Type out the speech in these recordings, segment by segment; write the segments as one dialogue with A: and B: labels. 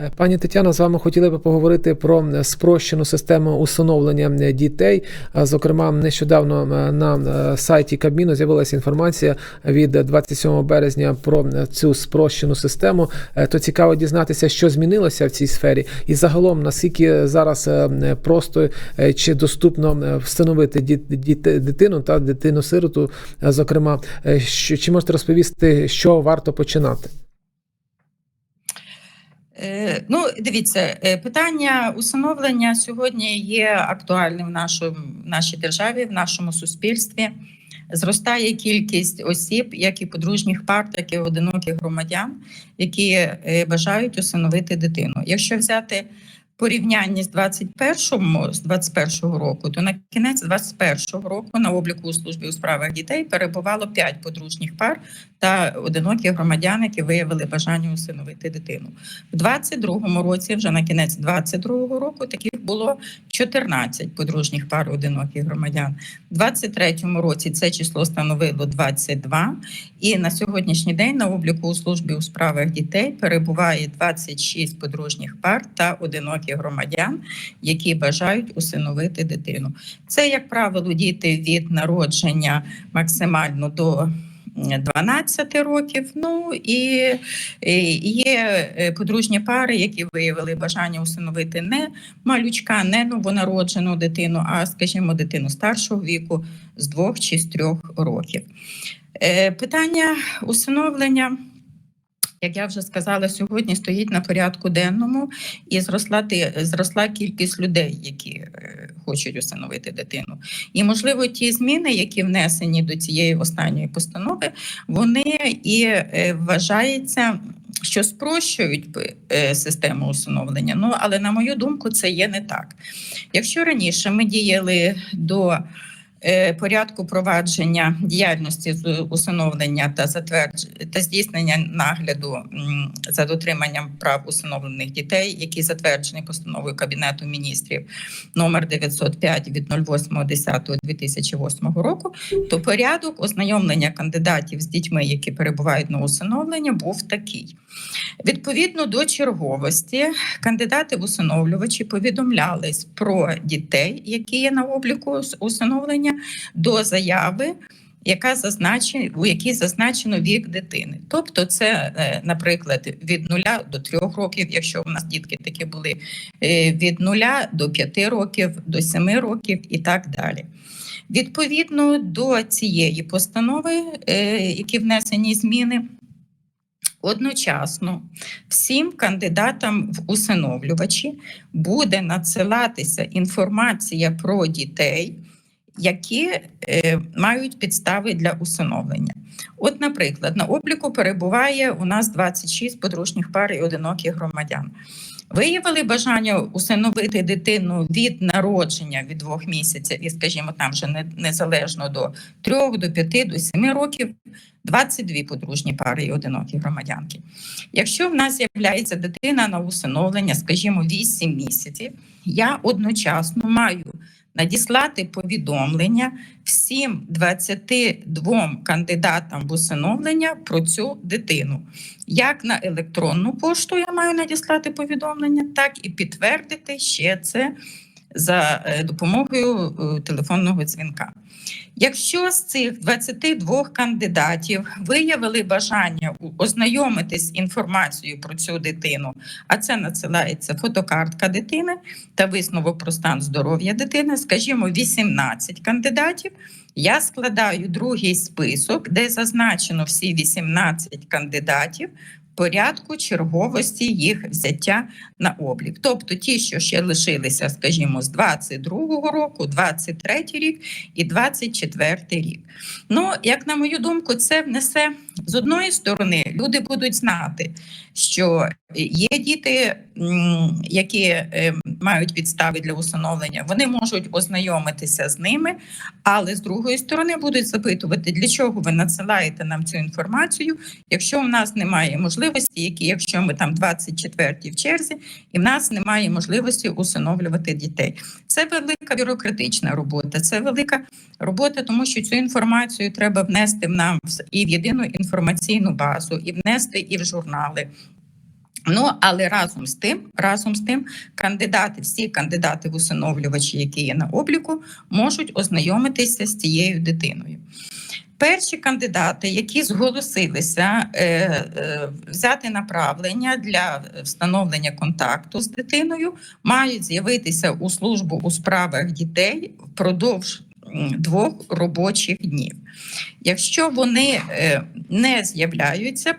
A: Е, Пані Тетяно, з вами хотіли би поговорити про е, спрощену систему усиновлення е, дітей. Зокрема, нещодавно на сайті Кабміну з'явилася інформація від 27 березня про цю спрощену систему. То цікаво дізнатися, що змінилося в цій сфері, і загалом наскільки зараз просто чи доступно встановити дитину та дитину-сироту. Зокрема, чи можете розповісти, що варто починати?
B: Е, Ну, дивіться, е, питання усиновлення сьогодні є актуальним в нашому в нашій державі, в нашому суспільстві. Зростає кількість осіб, як і подружніх пар, так і одиноких громадян, які е, бажають усиновити дитину. Якщо взяти порівняння з 21 з 21 року, то на кінець 21 року на обліку у службі у справах дітей перебувало 5 подружніх пар та одинокі громадяни, які виявили бажання усиновити дитину. В 22 році, вже на кінець 22 року, таких було 14 подружніх пар одиноких громадян. В 23 році це число становило 22, і на сьогоднішній день на обліку у службі у справах дітей перебуває 26 подружніх пар та одиноких громадян, які бажають усиновити дитину. Це, як правило, діти від народження максимально до 12 років. Ну і є е, подружні пари, які виявили бажання усиновити не малючка, не новонароджену дитину, а, скажімо, дитину старшого віку з двох чи з трьох років. Е, Питання усиновлення. Як я вже сказала, сьогодні стоїть на порядку денному і зросла ти- зросла кількість людей, які е, хочуть усиновити дитину. І можливо, ті зміни, які внесені до цієї останньої постанови, вони і е, вважається, що спрощують би, е, систему усиновлення. Ну але на мою думку, це є не так. Якщо раніше ми діяли до порядку провадження діяльності з усиновлення та затвердж... та здійснення нагляду за дотриманням прав усиновлених дітей, які затверджені постановою Кабінету міністрів номер 905 від 08.10.2008 року, то порядок ознайомлення кандидатів з дітьми, які перебувають на усиновлення, був такий. Відповідно до черговості, кандидати в усиновлювачі повідомлялись про дітей, які є на обліку з усиновлення, до заяви. Яка зазначена, у якій зазначено вік дитини, тобто це, е, наприклад, від 0 до 3 років, якщо у нас дітки такі були е, від 0 до 5 років, до 7 років і так далі. Відповідно до цієї постанови, е, які внесені зміни, Одночасно всім кандидатам в усиновлювачі буде надсилатися інформація про дітей, які е, мають підстави для усиновлення. От, наприклад, на обліку перебуває у нас 26 подружніх пар і одиноких громадян. Виявили бажання усиновити дитину від народження від двох місяців, і, скажімо, там вже не, незалежно до трьох, до п'яти, до семи років, 22 подружні пари і одинокі громадянки. Якщо в нас з'являється дитина на усиновлення, скажімо, 8 місяців, я одночасно маю надіслати повідомлення всім 22 кандидатам в усиновлення про цю дитину. Як на електронну пошту я маю надіслати повідомлення, так і підтвердити ще це за е, допомогою е, телефонного дзвінка. Якщо з цих 22 кандидатів виявили бажання ознайомитись з інформацією про цю дитину, а це надсилається фотокартка дитини та висновок про стан здоров'я дитини, скажімо, 18 кандидатів, я складаю другий список, де зазначено всі 18 кандидатів порядку черговості їх взяття на облік. Тобто ті, що ще лишилися, скажімо, з 22-го року, 23-й рік і 24-й рік. Ну, як на мою думку, це внесе з одної сторони, люди будуть знати, що є діти, які е, мають підстави для усиновлення, вони можуть ознайомитися з ними, але з другої сторони будуть запитувати, для чого ви надсилаєте нам цю інформацію, якщо в нас немає можливості, які, якщо ми там 24 в черзі, і в нас немає можливості усиновлювати дітей. Це велика бюрократична робота, це велика робота, тому що цю інформацію треба внести в нам і в єдину інформаційну базу, і внести і в журнали. Ну, але разом з тим, разом з тим, кандидати, всі кандидати в усиновлювачі, які є на обліку, можуть ознайомитися з цією дитиною. Перші кандидати, які зголосилися е, е, взяти направлення для встановлення контакту з дитиною, мають з'явитися у службу у справах дітей впродовж двох робочих днів. Якщо вони е, не з'являються,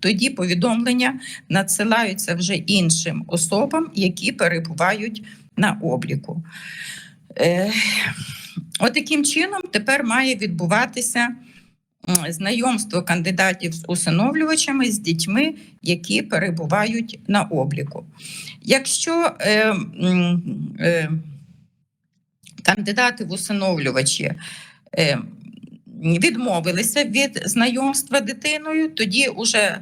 B: тоді повідомлення надсилаються вже іншим особам, які перебувають на обліку. Е, Отаким чином тепер має відбуватися знайомство кандидатів з усиновлювачами з дітьми, які перебувають на обліку. Якщо е, е, кандидати в усиновлювачі. Е, відмовилися від знайомства дитиною, тоді вже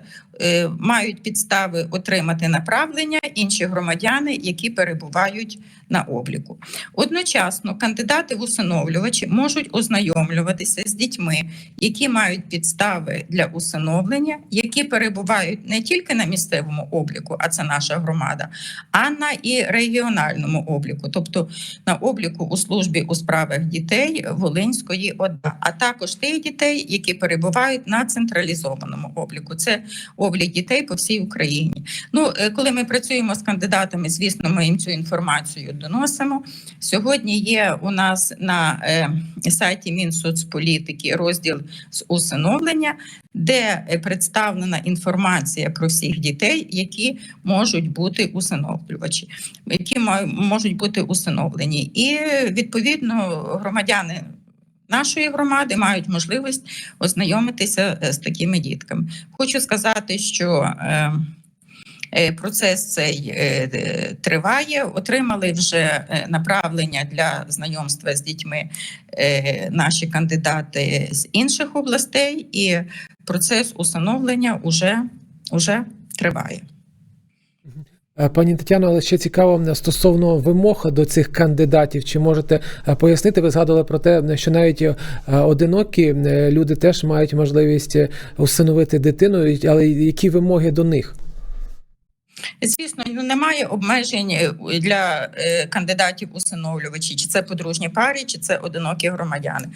B: мають підстави отримати направлення інші громадяни, які перебувають на обліку. Одночасно кандидати в усиновлювачі можуть ознайомлюватися з дітьми, які мають підстави для усиновлення, які перебувають не тільки на місцевому обліку, а це наша громада, а на і регіональному обліку, тобто на обліку у службі у справах дітей Волинської ОДА, а також тих дітей, які перебувають на централізованому обліку. Це облік дітей по всій Україні. Ну, е, коли ми працюємо з кандидатами, звісно, ми їм цю інформацію доносимо. Сьогодні є у нас на е, сайті Мінсоцполітики розділ з усиновлення, де е, представлена інформація про всіх дітей, які можуть бути усиновлювачі, які можуть бути усиновлені. І відповідно громадяни. Нашої громади мають можливість ознайомитися е, з такими дітками. Хочу сказати, що е, е, процес цей триває. Отримали вже направлення для знайомства з дітьми наші кандидати з інших областей, і процес усиновлення уже, уже триває.
A: Е, Пані Тетяно, але ще цікаво стосовно вимог до цих кандидатів. Чи можете е, пояснити? Ви згадували про те, що навіть е, одинокі люди теж мають можливість усиновити дитину, але які вимоги до них?
B: Звісно, ну немає обмежень е, для е, кандидатів усиновлювачі, чи це подружні пари, чи це одинокі громадяни.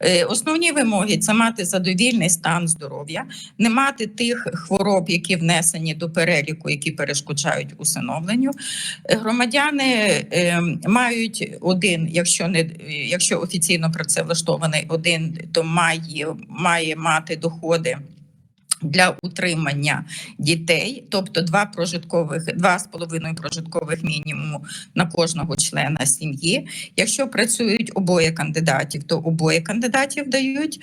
B: Е, Основні вимоги це мати задовільний стан здоров'я, не мати тих хвороб, які внесені до переліку, які перешкоджають усиновленню. Громадяни мають один, якщо не якщо офіційно працевлаштований один, то має, має мати доходи. Для утримання дітей, тобто два прожиткових, два з половиною прожиткових мінімуму на кожного члена сім'ї. Якщо працюють обоє кандидатів, то обоє кандидатів дають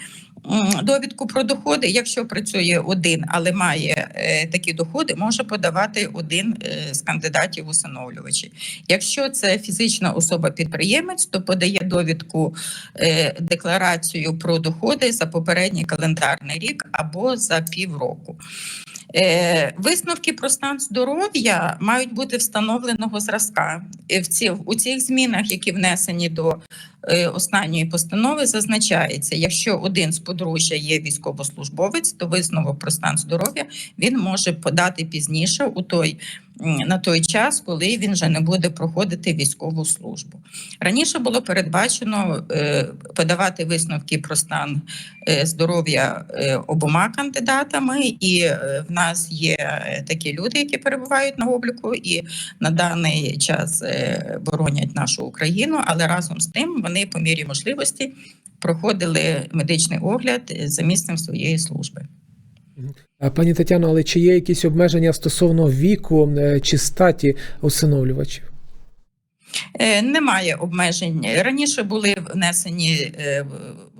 B: довідку про доходи. Якщо працює один, але має е, такі доходи, може подавати один е, з кандидатів усиновлювачі. Якщо це фізична особа-підприємець, то подає довідку е, декларацію про доходи за попередній календарний рік або за півроку. Висновки про стан здоров'я мають бути встановленого зразка. В у цих змінах, які внесені до останньої постанови, зазначається, якщо один з подружжя є військовослужбовець, то висновок про стан здоров'я він може подати пізніше у той на той час, коли він вже не буде проходити військову службу. Раніше було передбачено е, подавати висновки про стан е, здоров'я е, обома кандидатами, і е, в нас є е, такі люди, які перебувають на обліку, і на даний час е, боронять нашу Україну, але разом з тим вони по мірі можливості проходили медичний огляд за місцем своєї служби.
A: Пані Тетяно, але чи є якісь обмеження стосовно віку е, чи статі усиновлювачів?
B: Е, Немає обмежень. Раніше були внесені е,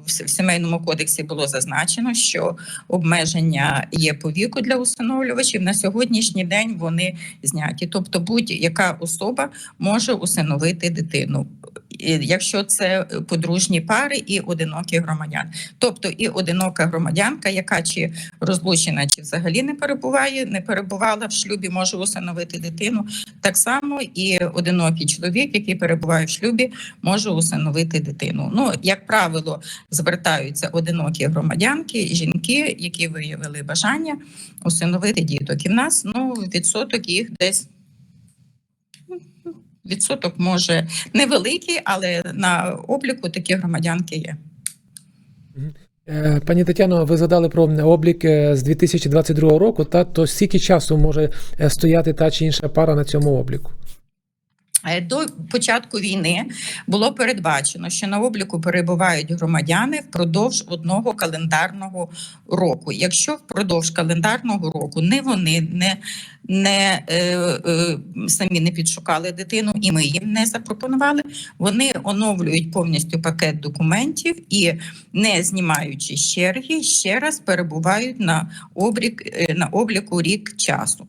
B: в сімейному кодексі було зазначено, що обмеження є по віку для усиновлювачів. На сьогоднішній день вони зняті. Тобто, будь-яка особа може усиновити дитину, якщо це подружні пари і одинокі громадяни. Тобто і одинока громадянка, яка чи розлучена, чи взагалі не перебуває, не перебувала в шлюбі, може усиновити дитину. Так само і одинокий чоловік, який перебуває в шлюбі, може усиновити дитину. Ну, як правило, звертаються одинокі громадянки, жінки, які виявили бажання усиновити діток. І в нас ну, відсоток їх десь. Відсоток може невеликий, але на обліку такі громадянки є.
A: Е, Пані Тетяно, ви згадали про облік е, з 2022 року. Та то скільки часу може е, стояти та чи інша пара на цьому обліку?
B: Е, До початку війни було передбачено, що на обліку перебувають громадяни впродовж одного календарного року. Якщо впродовж календарного року не вони не, не е, е, самі не підшукали дитину, і ми їм не запропонували, вони оновлюють повністю пакет документів і, не знімаючи черги, ще раз перебувають на облік е, на обліку рік часу.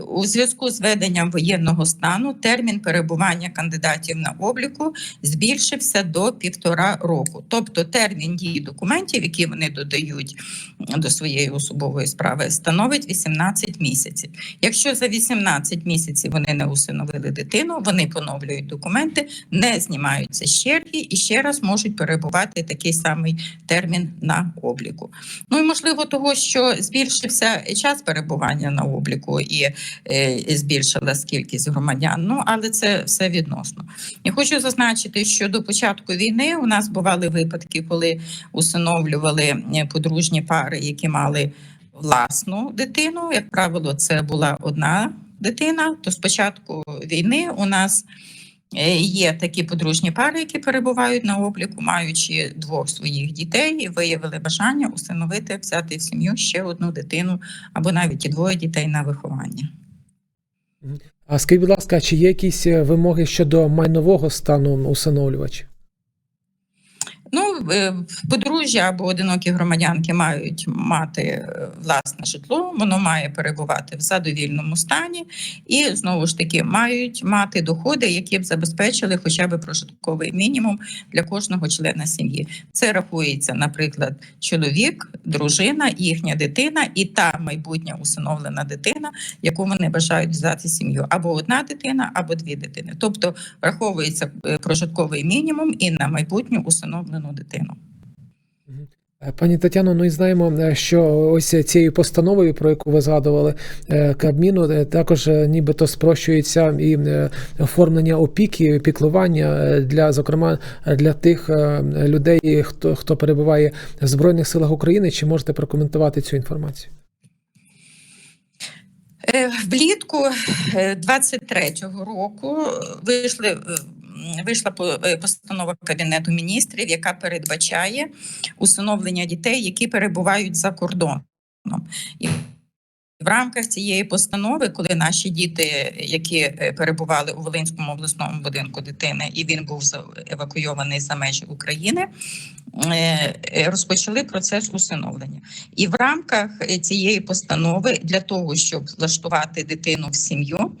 B: У зв'язку з введенням воєнного стану термін перебування кандидатів на обліку збільшився до півтора року. Тобто термін дії документів, які вони додають до своєї особової справи, становить 18 місяців. Якщо за 18 місяців вони не усиновили дитину, вони поновлюють документи, не знімаються з черги і ще раз можуть перебувати такий самий термін на обліку. Ну і можливо, того, що збільшився час перебування на обліку і збільшилась кількість громадян. Ну але це все відносно. Я хочу зазначити, що до початку війни у нас бували випадки, коли усиновлювали е, подружні пари, які мали власну дитину. Як правило, це була одна дитина. То спочатку війни у нас. Е, Є такі подружні пари, які перебувають на обліку, маючи двох своїх дітей, і виявили бажання усиновити, взяти в сім'ю ще одну дитину або навіть і двоє дітей на виховання.
A: А скажіть, будь ласка, чи є якісь е, вимоги щодо майнового стану усиновлювача?
B: Ну, е, подружжя або одинокі громадянки мають мати е, власне житло, воно має перебувати в задовільному стані, і знову ж таки мають мати доходи, які б забезпечили хоча б прожитковий мінімум для кожного члена сім'ї. Це рахується, наприклад, чоловік, дружина, їхня дитина і та майбутня усиновлена дитина, яку вони бажають взяти сім'ю, або одна дитина, або дві дитини. Тобто враховується е, прожитковий мінімум і на майбутню усиновлену дитину.
A: Е, Пані Тетяно, ну і знаємо, е, що ось цією постановою, про яку ви згадували, е, Кабміну, також нібито спрощується і оформлення опіки, піклування для, зокрема, для тих людей, хто, хто перебуває в Збройних силах України. Чи можете прокоментувати цю інформацію?
B: Влітку е, 23-го року вийшли. Вийшла е, постанова Кабінету міністрів, яка передбачає усиновлення дітей, які перебувають за кордоном. І в рамках цієї постанови, коли наші діти, які е, перебували у Волинському обласному будинку дитини, і він був евакуйований за межі України, е, розпочали процес усиновлення. І в рамках цієї постанови для того, щоб влаштувати дитину в сім'ю.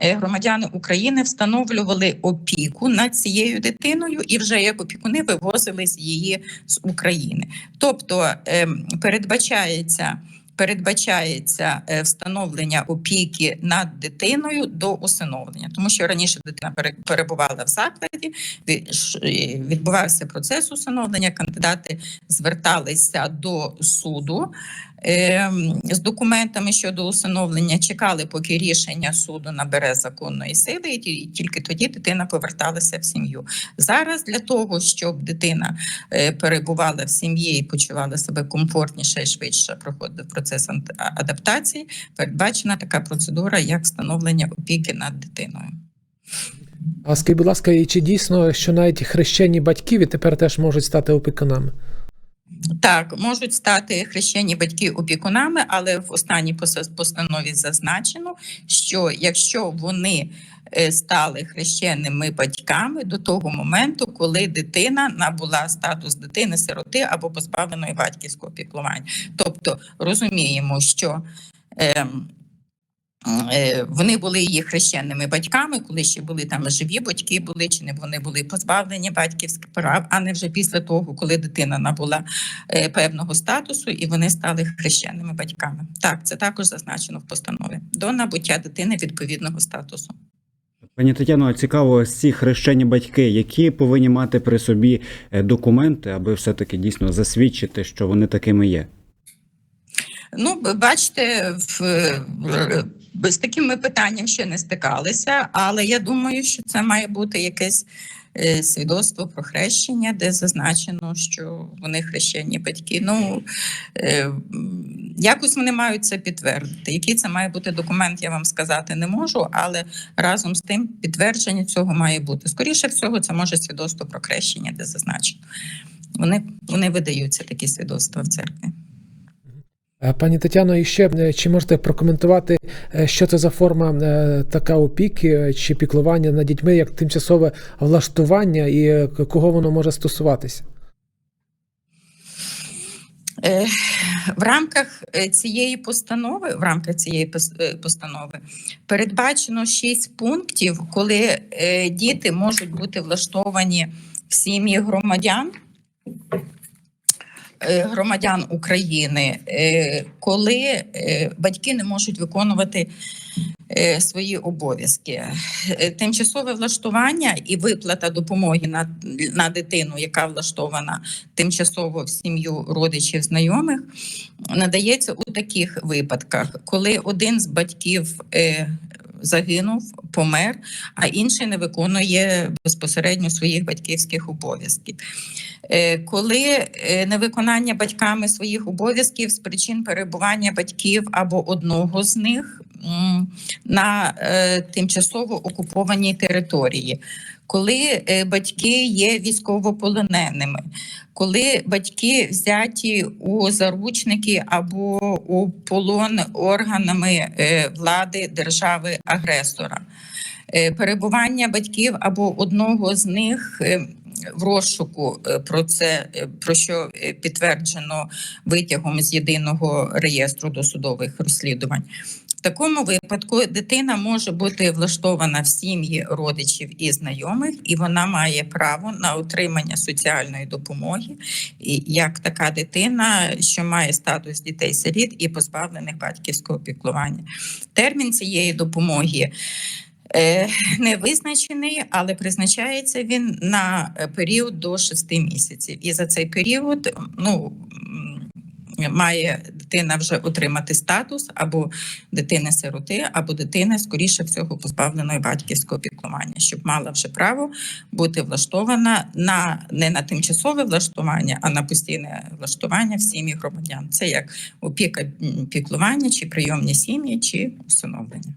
B: Е, Громадяни України встановлювали опіку над цією дитиною і вже як опікуни вивозили з її з України. Тобто ем, передбачається передбачається е, встановлення опіки над дитиною до усиновлення, тому що раніше дитина пере- перебувала в закладі, е, відбувався процес усиновлення. Кандидати зверталися до суду з документами щодо усиновлення, чекали, поки рішення суду набере законної сили, і тільки тоді дитина поверталася в сім'ю. Зараз для того, щоб дитина е, перебувала в сім'ї і почувала себе комфортніше і швидше проходив процес адаптації, передбачена така процедура, як встановлення опіки над дитиною.
A: А скажіть, будь ласка, і чи дійсно, що навіть хрещені батьки відтепер теж можуть стати опікунами?
B: Так, можуть стати хрещені батьки опікунами, але в останній пос- постанові зазначено, що якщо вони е, стали хрещеними батьками до того моменту, коли дитина набула статус дитини сироти або позбавленої батьківського піклування. Тобто розуміємо, що е, вони були її хрещеними батьками, коли ще були там живі батьки, були чи не вони були позбавлені батьківських прав, а не вже після того, коли дитина набула е, певного статусу, і вони стали хрещеними батьками. Так, це також зазначено в постанові до набуття дитини відповідного статусу.
C: Пані Тетяно, цікаво, ці хрещені батьки, які повинні мати при собі е, документи, аби все-таки дійсно засвідчити, що вони такими є.
B: Ну, бачите, в, з такими питанням ще не стикалися, але я думаю, що це має бути якесь е, свідоцтво про хрещення, де зазначено, що вони хрещені батьки. Ну е, якось вони мають це підтвердити. Який це має бути документ, я вам сказати не можу, але разом з тим підтвердження цього має бути. Скоріше всього, це може свідоцтво про хрещення, де зазначено. Вони, вони видаються такі свідоцтва в церкві.
A: Е, Пані Тетяно, і ще е, чи можете прокоментувати, е, що це за форма така опіки чи піклування над дітьми, як тимчасове влаштування, і кого воно може стосуватися?
B: В рамках цієї постанови, в рамках цієї постанови передбачено шість пунктів, коли діти можуть бути влаштовані в сім'ї громадян. Е, Громадян України, е, коли е, батьки не можуть виконувати свої обов'язки. Тимчасове влаштування і виплата допомоги на, на дитину, яка влаштована тимчасово в сім'ю родичів знайомих, надається у таких випадках, коли один з батьків загинув, помер, а інший не виконує безпосередньо своїх батьківських обов'язків. Е, Коли е, невиконання батьками своїх обов'язків з причин перебування батьків або одного з них на е, тимчасово окупованій території, коли е, батьки є військовополоненими, коли батьки взяті у заручники або у полон органами е, влади держави-агресора, Е, перебування батьків або одного з них. В розшуку про це про що підтверджено витягом з єдиного реєстру досудових розслідувань. В такому випадку дитина може бути влаштована в сім'ї родичів і знайомих, і вона має право на отримання соціальної допомоги, як така дитина, що має статус дітей-сиріт і позбавлених батьківського піклування. Термін цієї допомоги. е, Не визначений, але призначається він на е, період до 6 місяців. І за цей період ну, має дитина вже отримати статус або дитини-сироти, або дитини, скоріше всього, позбавленої батьківського піклування, щоб мала вже право бути влаштована на не на тимчасове влаштування, а на постійне влаштування в сім'ї громадян. Це як опіка піклування, чи прийомні сім'ї, чи усиновлення.